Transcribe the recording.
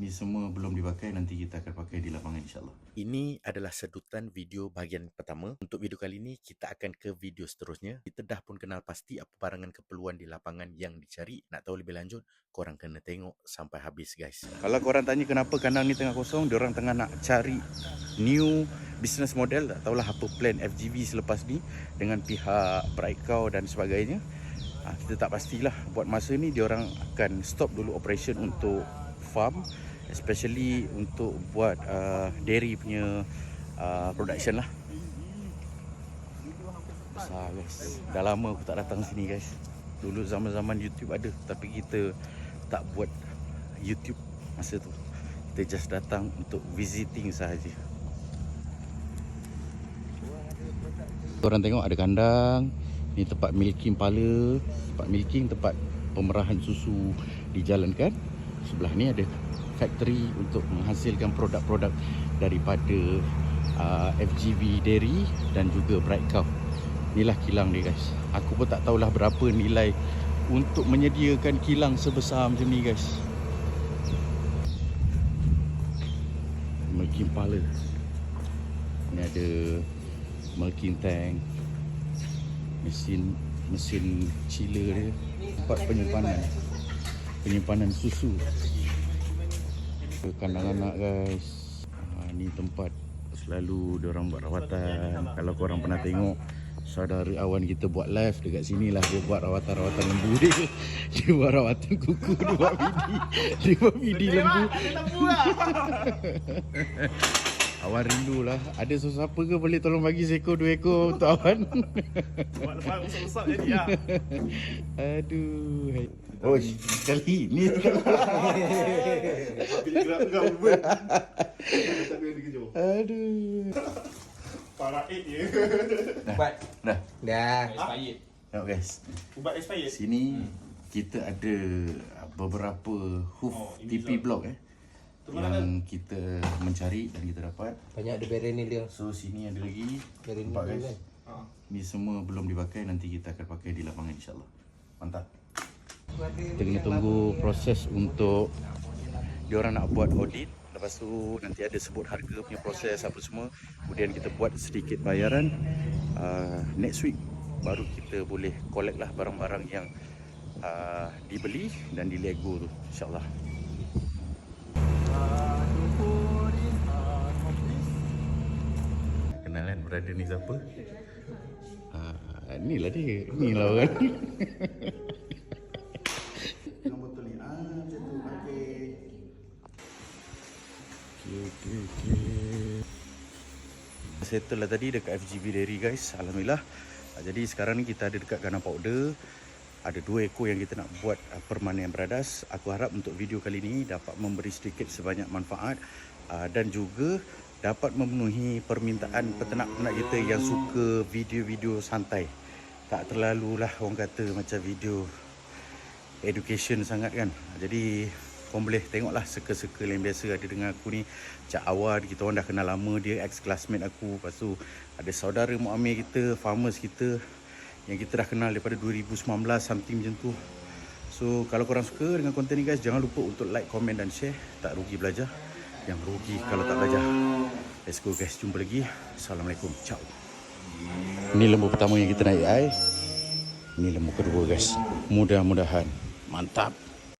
Ni semua belum dipakai nanti kita akan pakai di lapangan insyaAllah. Ini adalah sedutan video bahagian pertama. Untuk video kali ini, kita akan ke video seterusnya. Kita dah pun kenal pasti apa barangan keperluan di lapangan yang dicari. Nak tahu lebih lanjut, korang kena tengok sampai habis guys. Kalau korang tanya kenapa kandang ni tengah kosong, diorang tengah nak cari new business model. Tak tahulah apa plan FGV selepas ni dengan pihak Brightcow dan sebagainya. Ha, kita tak pastilah buat masa ni diorang akan stop dulu operation untuk farm especially untuk buat uh, dairy punya uh, production lah. Besar guys. Dah lama aku tak datang sini guys. Dulu zaman-zaman YouTube ada tapi kita tak buat YouTube masa tu. Kita just datang untuk visiting sahaja. Korang tengok ada kandang. Ni tempat milking pala, tempat milking, tempat pemerahan susu dijalankan. Sebelah ni ada factory untuk menghasilkan produk-produk daripada uh, FGV Dairy dan juga Bright Cow. Inilah kilang dia guys. Aku pun tak tahulah berapa nilai untuk menyediakan kilang sebesar macam ni guys. Milking pala. Ni ada milking tank. Mesin mesin chiller dia. Tempat penyimpanan. Penyimpanan susu. Kandang anak guys. Ha, ni tempat selalu orang buat rawatan. Kalau korang pernah tengok saudara awan kita buat live dekat sini lah dia buat rawatan-rawatan lembu dia. Dia buat rawatan kuku, dia buat midi. Dia buat midi lembu. Awan rindu lah. Ada sesiapa ke boleh tolong bagi seekor dua ekor untuk awan? Buat lepas besar-besar jadi lah. Aduh. Oh, sekali ni Bila gerak. Aduh. Para eight je. Ubat Dah. Dah Expired. Tengok guys. Ubat expired. Sini kita ada beberapa hoof Oh, TP block eh yang kita mencari dan kita dapat. Banyak ada berenil dia So sini ada lagi Berenil empat dia guys. kan Ha. Ni semua belum dipakai nanti kita akan pakai di lapangan insyaallah. Mantap. Kita kena tunggu proses untuk diorang nak buat audit Lepas tu nanti ada sebut harga punya proses apa semua. Kemudian kita buat sedikit bayaran uh, Next week baru kita boleh collect lah barang-barang yang uh, dibeli dan di Lego tu InsyaAllah. Kenal kan brother ni siapa? Uh, ni lah dia, ni lah orang Yang botol ni, ah macam tu, okey Okey, okey Settle lah tadi dekat FGV Dairy guys. Alhamdulillah. Ah, Jadi sekarang ni kita ada dekat Ghana Powder. Ada dua ekor yang kita nak buat uh, permanen beradas. Aku harap untuk video kali ni dapat memberi sedikit sebanyak manfaat uh, Dan juga dapat memenuhi permintaan peternak-peternak kita yang suka video-video santai. Tak terlalulah orang kata macam video education sangat kan. Jadi korang boleh tengoklah circle-circle yang biasa ada dengan aku ni. Cak Awad, kita orang dah kenal lama Dia ex-classmate aku. Lepas tu ada saudara Muamir kita, farmers kita Yang kita dah kenal daripada 2019 something macam tu. So kalau korang suka dengan konten ni guys Jangan lupa untuk like, komen dan share. Tak rugi belajar. Yang rugi kalau tak belajar. Let's go guys, jumpa lagi. Assalamualaikum, ciao. Ni lembu pertama yang kita naik ai Ni lembu kedua guys. Mudah-mudahan. Mantap